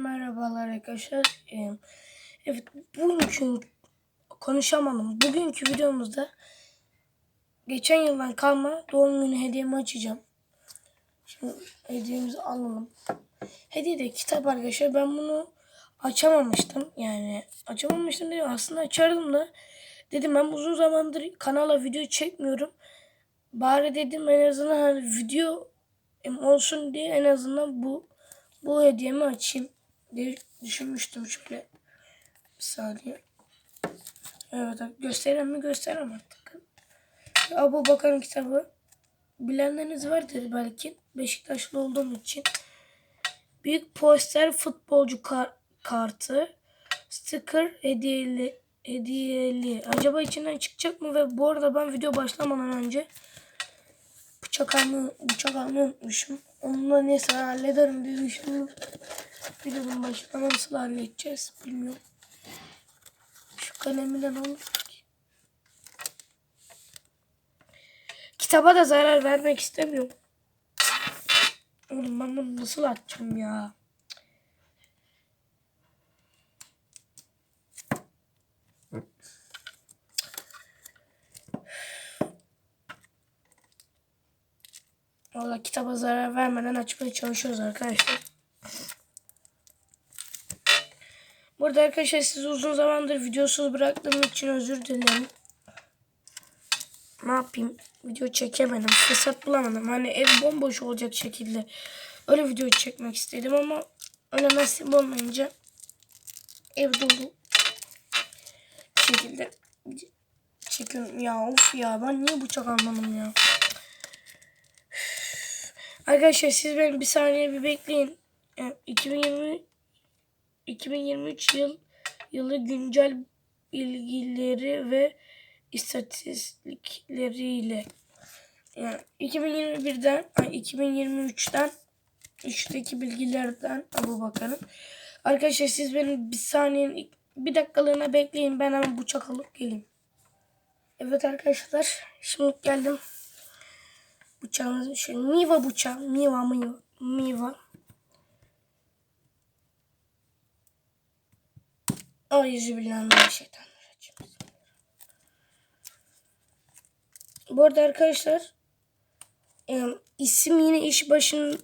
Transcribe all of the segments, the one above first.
Merhabalar arkadaşlar. Evet bugünkü konuşamadım. Bugünkü videomuzda geçen yıldan kalma doğum günü hediyemi açacağım. Şimdi hediyemizi alalım. Hediye de kitap arkadaşlar. Ben bunu açamamıştım. Yani açamamıştım değil aslında açardım da. Dedim ben uzun zamandır kanala video çekmiyorum. Bari dedim en azından hani video olsun diye en azından bu bu hediyemi açayım diye düşünmüştüm şöyle. Bir saniye. Evet göstereyim mi göstereyim artık. Abu Bakar'ın kitabı. Bilenleriniz vardır belki. Beşiktaşlı olduğum için. Büyük poster futbolcu kar- kartı. Sticker hediyeli. Hediyeli. Acaba içinden çıkacak mı? Ve bu arada ben video başlamadan önce bıçak almayı, bıçak almayı unutmuşum. Onunla neyse hallederim diye düşündüm. Videonun başına nasıl halledeceğiz bilmiyorum. Şu kalemle ne olur ki? Kitaba da zarar vermek istemiyorum. Oğlum ben bunu nasıl açacağım ya? Valla kitaba zarar vermeden açmaya çalışıyoruz arkadaşlar. Burada arkadaşlar sizi uzun zamandır videosuz bıraktığım için özür dilerim. Ne yapayım? Video çekemedim. Fırsat bulamadım. Hani ev bomboş olacak şekilde öyle video çekmek istedim ama öyle nasip olmayınca ev dolu şekilde çekiyorum. Ya of ya ben niye bıçak almadım ya? Arkadaşlar siz beni bir saniye bir bekleyin. Yani 2020 2023 yıl yılı güncel bilgileri ve istatistikleriyle yani 2021'den ay 2023'ten üstteki bilgilerden Abu Bakar'ın. Arkadaşlar siz beni bir saniye bir dakikalığına bekleyin ben hemen bıçak alıp geleyim. Evet arkadaşlar şimdi geldim. Bıçağımızı şöyle Miva bıçağı. Miva Miva. Miva. Euzubillahimineşşeytanirracim. Bu arada arkadaşlar isim yine iş başında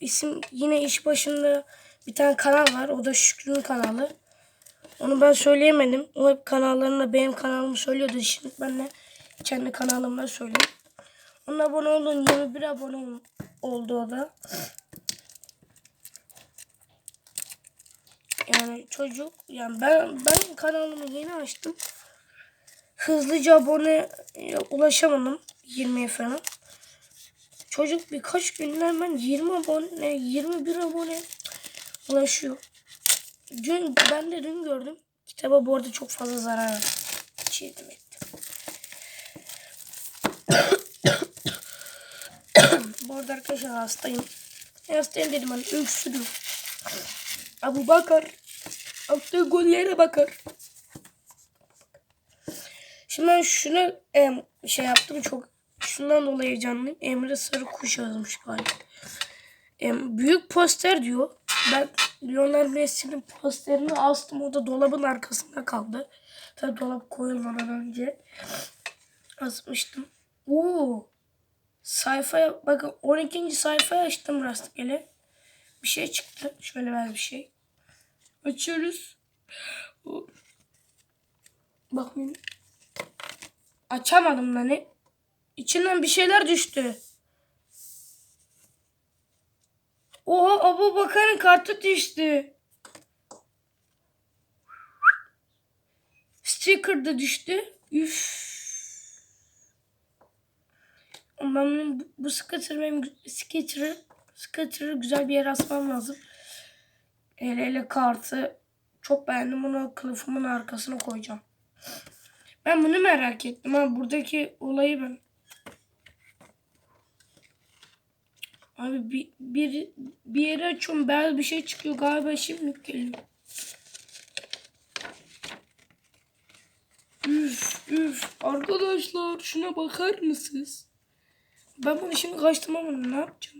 isim yine iş başında bir tane kanal var. O da Şükrü'nün kanalı. Onu ben söyleyemedim. O hep kanallarında benim kanalımı söylüyordu. Şimdi ben de kendi kanalımda söyleyeyim. Ona abone olun. 21 abone oldu o da. Yani çocuk yani ben ben kanalımı yeni açtım. Hızlıca abone ulaşamadım 20'ye falan. Çocuk birkaç günde hemen 20 abone 21 abone ulaşıyor. Dün ben de dün gördüm. Kitaba bu arada çok fazla zarar çiğdim ettim. bu arada arkadaşlar hastayım. Hastayım dedim hani öksürüyorum. Abu Bakar attığı gollere bakar. Şimdi ben şunu e, şey yaptım çok şundan dolayı heyecanlıyım. Emre Sarı Kuş yazmış galiba. E, büyük poster diyor. Ben Lionel Messi'nin posterini astım. O da dolabın arkasında kaldı. Tabii dolap koyulmadan önce asmıştım. Oo. Sayfaya bakın 12. sayfaya açtım rastgele. Bir şey çıktı. Şöyle ver bir şey. Açıyoruz. Bakmayın. Açamadım lan. İçinden bir şeyler düştü. Oha Abu Bakar'ın kartı düştü. Sticker da düştü. Üf. Ben bunu, bu Skitter'ı Skitter'ı güzel bir yere asmam lazım. Hele hele kartı çok beğendim. Bunu kılıfımın arkasına koyacağım. Ben bunu merak ettim. Ha, buradaki olayı ben. Abi bir, bir, bir yere açıyorum. Beyaz bir şey çıkıyor. Galiba şimdi geliyor. Üf üf. Arkadaşlar şuna bakar mısınız? Ben bunu şimdi kaçtım ama ne yapacağım?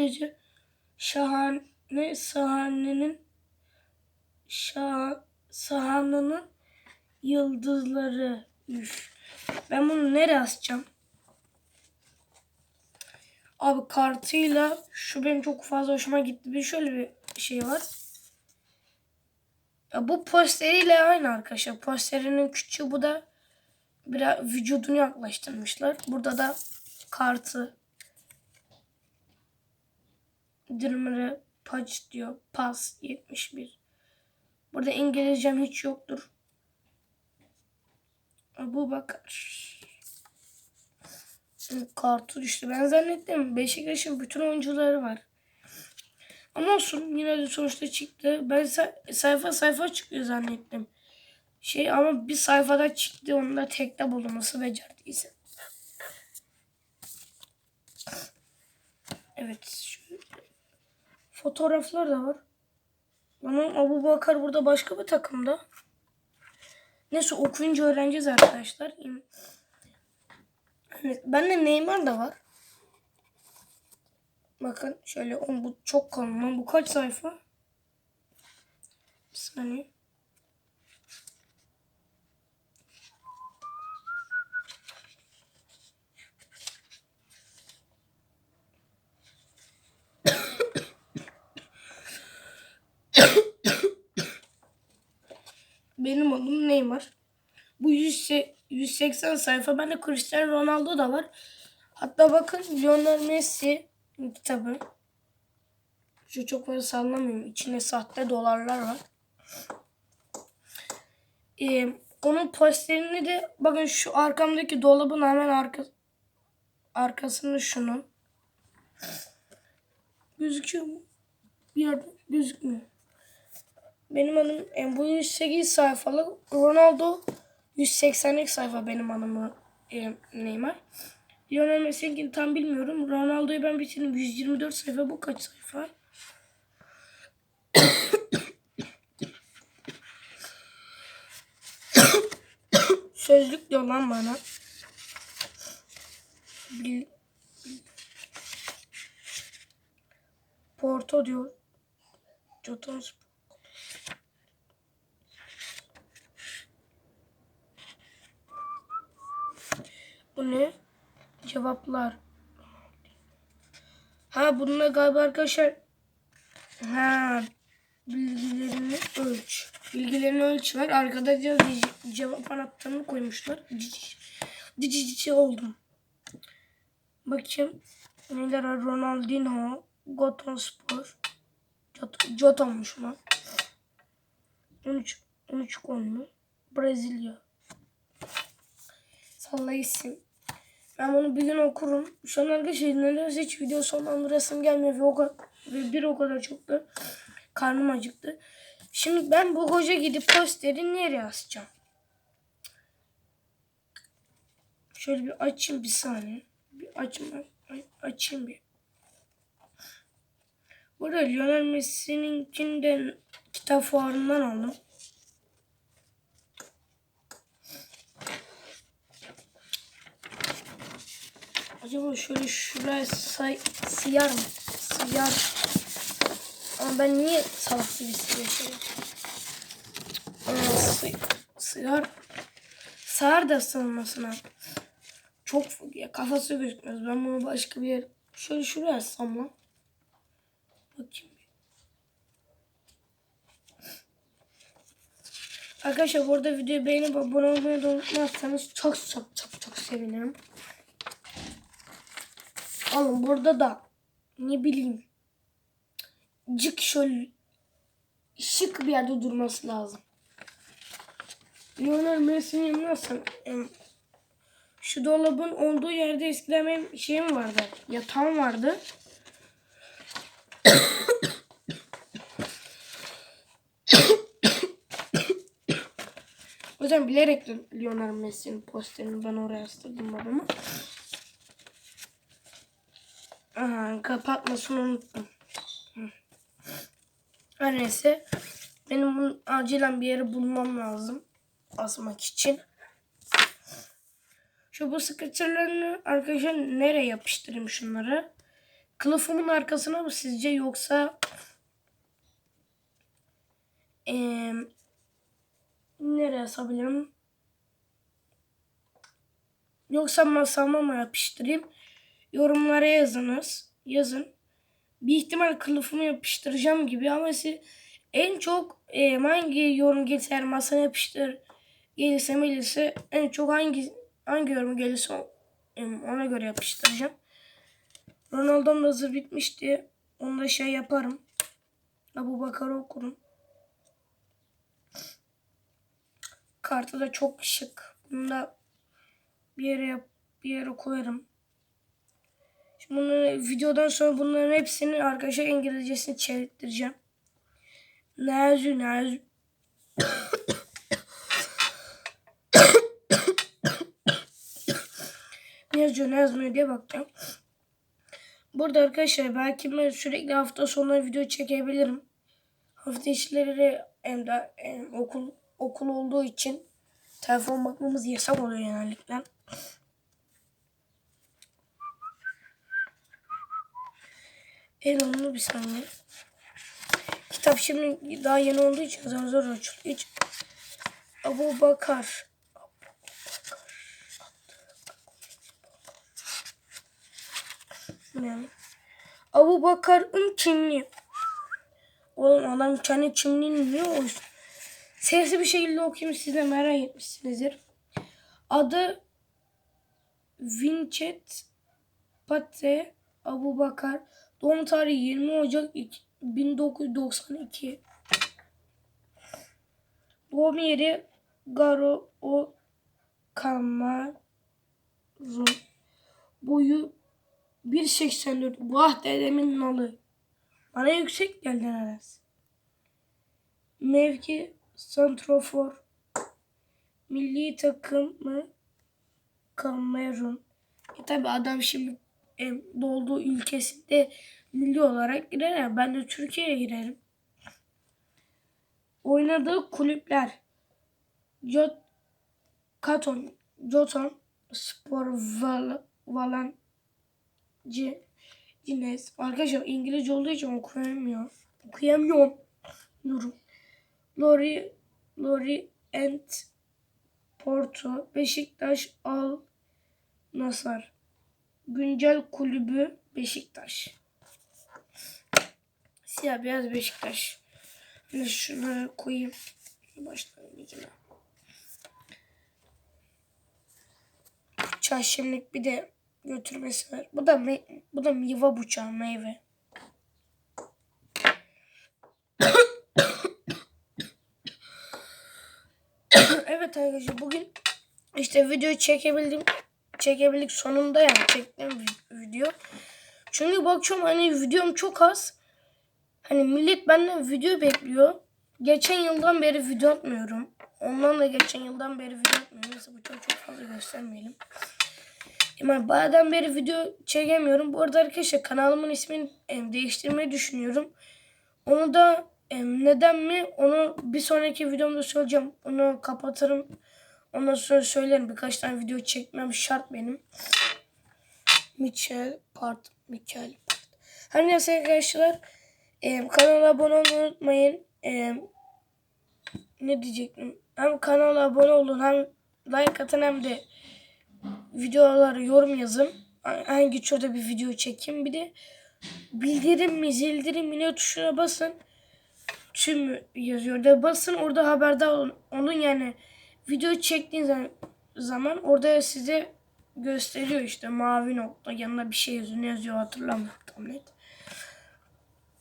Nece şahane sahanenin şah, sahanının yıldızları. Üf. Ben bunu nereye asacağım? Abi kartıyla şu benim çok fazla hoşuma gitti. Bir şöyle bir şey var. Ya bu posteriyle aynı arkadaşlar. Posterinin küçüğü bu da biraz vücudunu yaklaştırmışlar. Burada da kartı Dirmere Paç diyor. Pas 71. Burada İngilizcem hiç yoktur. Bu bakar. Kartı düştü. Ben zannettim Beşiktaş'ın bütün oyuncuları var. Ama olsun yine de sonuçta çıktı. Ben say- sayfa sayfa çıkıyor zannettim. Şey ama bir sayfada çıktı. Onu da tekte buldum. Nasıl becerdiyse. Evet. Şöyle. Fotoğraflar da var. Ama Abu Bakar burada başka bir takımda. Neyse okuyunca öğreneceğiz arkadaşlar. Evet, bende Neymar da var. Bakın şöyle on bu çok kalın. Bu kaç sayfa? Bir saniye. Benim adım Neymar. Bu 100 180 sayfa. Bende Cristiano Ronaldo da var. Hatta bakın Lionel Messi kitabı. Şu çok fazla sallamıyorum. İçinde sahte dolarlar var. Ee, onun posterini de bakın şu arkamdaki dolabın hemen arka, arkasında şunun. Gözüküyor mu? Bir yerde gözükmüyor. Benim adım e, bu 108 sayfalık Ronaldo 180'lik sayfa benim anımı e, Neymar. Lionel Messi'ninkini tam bilmiyorum. Ronaldo'yu ben bitirdim. 124 sayfa. Bu kaç sayfa? Sözlük diyor lan bana. Porto diyor. Jotos. Bu ne? Cevaplar. Ha bununla galiba arkadaşlar ha bilgilerini ölç. Bilgilerini ölç var. Arkada diyor ce- cevap anahtarını koymuşlar. Cici cici oldum. Bakayım. Neler var? Ronaldinho, Goton Spor. Jot Joton'muş mu? 13 13 golü. Brezilya. Salla gitsin. Ben bunu bir gün okurum. Şu an arkadaşlar nedense hiç video sonlandırasım gelmiyor ve, o kadar, ve bir o kadar çok da karnım acıktı. Şimdi ben bu hoca gidip posteri nereye asacağım? Şöyle bir açayım bir saniye. Bir açayım, açayım bir. Burada Lionel Messi'ninkinden kitap fuarından aldım. Acaba şöyle şuraya say sıyar mı? Sıyar. Ama ben niye salak gibi sıyar. Sığar da sığmasına. Çok ya kafası gözükmez. Ben bunu başka bir yer şöyle şuraya assam lan. Bakayım. Arkadaşlar burada videoyu beğenip abone olmayı da unutmazsanız çok çok çok çok sevinirim. Alın burada da ne bileyim cık şöyle şık bir yerde durması lazım. Lionel Messi'nin nasıl şu dolabın olduğu yerde eskiden benim şeyim vardı. Yatağım vardı. o yüzden bilerek Lionel Messi'nin posterini ben oraya astırdım babama. Aha, kapatmasını unuttum. Her neyse. Benim bunu acilen bir yere bulmam lazım. Asmak için. Şu bu sıkıntılarını arkadaşlar nereye yapıştırayım şunları? kılıfımın arkasına mı sizce yoksa eee nereye asabilirim? Yoksa masama mı yapıştırayım? Yorumlara yazınız. Yazın. Bir ihtimal kılıfımı yapıştıracağım gibi ama siz en çok e, hangi yorum gelirse masana yapıştır gelirse gelirse en çok hangi hangi yorum gelirse e, ona göre yapıştıracağım. Ronaldo'm da hazır bitmişti. Onu da şey yaparım. Abu Bakar'ı okurum. Kartı da çok şık. Bunu da bir yere bir yere koyarım. Şimdi bunları, videodan sonra bunların hepsini arkadaşlar İngilizcesini çevirttireceğim. Nazü nazü. ne yazıyor ne yazmıyor diye bakacağım. Burada arkadaşlar belki ben sürekli hafta sonları video çekebilirim. Hafta içleri hem de hem okul okul olduğu için telefon bakmamız yasak oluyor genellikle. El onu bir saniye. Kitap şimdi daha yeni olduğu için zor zor açılıyor. Hiç. Abu Bakar. Yani. Abu Bakar'ın kimliği. Oğlum adam kendi kimliğini niye o Sesli bir şekilde okuyayım siz de merak etmişsinizdir. Adı Vincent Pate Abu Bakar. Doğum tarihi 20 Ocak 1992. Doğum yeri Garo o Kamarun. Boyu 1.84. Vah dedemin nalı. Bana yüksek geldi neredeyse. Mevki Santrofor. Milli takımı Kamerun. E tabi adam şimdi e, doğduğu ülkesinde milli olarak girer ya. Ben de Türkiye'ye girerim. Oynadığı kulüpler. Jot Katon, Joton, Spor Val, Valan, C, Cines. Arkadaşlar İngilizce olduğu için okuyamıyor. Okuyamıyorum. Durun. Lori, Lori and Porto, Beşiktaş, Al, Nasar. Güncel kulübü Beşiktaş. Siyah beyaz Beşiktaş. Şimdi şunları koyayım. Başlangıcına. Çay şimdilik bir de götürmesi var. Bu da bu da meyve bıçağı meyve. Evet arkadaşlar bugün işte video çekebildim. Çekebildik sonunda yani çektiğim vi- video. Çünkü bakıyorum hani videom çok az. Hani millet benden video bekliyor. Geçen yıldan beri video atmıyorum. Ondan da geçen yıldan beri video atmıyorum. Neyse bu çok çok fazla göstermeyelim. Yani bayağıdan beri video çekemiyorum. Bu arada arkadaşlar kanalımın ismini değiştirmeyi düşünüyorum. Onu da neden mi onu bir sonraki videomda söyleyeceğim. Onu kapatırım. Ondan sonra söylerim. Birkaç tane video çekmem şart benim. Michel Part. Michel Part. Her neyse arkadaşlar. em, kanala abone olmayı unutmayın. Em, ne diyecektim? Hem kanala abone olun hem like atın hem de videolara yorum yazın. Hangi şurada bir video çekeyim. Bir de bildirim mi zildirim mi ne tuşuna basın. Tüm yazıyor da basın orada haberdar olun. Onun yani video çektiğin zaman, zaman orada size gösteriyor işte mavi nokta yanına bir şey yazıyor. Ne yazıyor hatırlamıyorum tam net.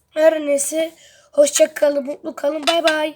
Her neyse hoşça kalın mutlu kalın bay bay.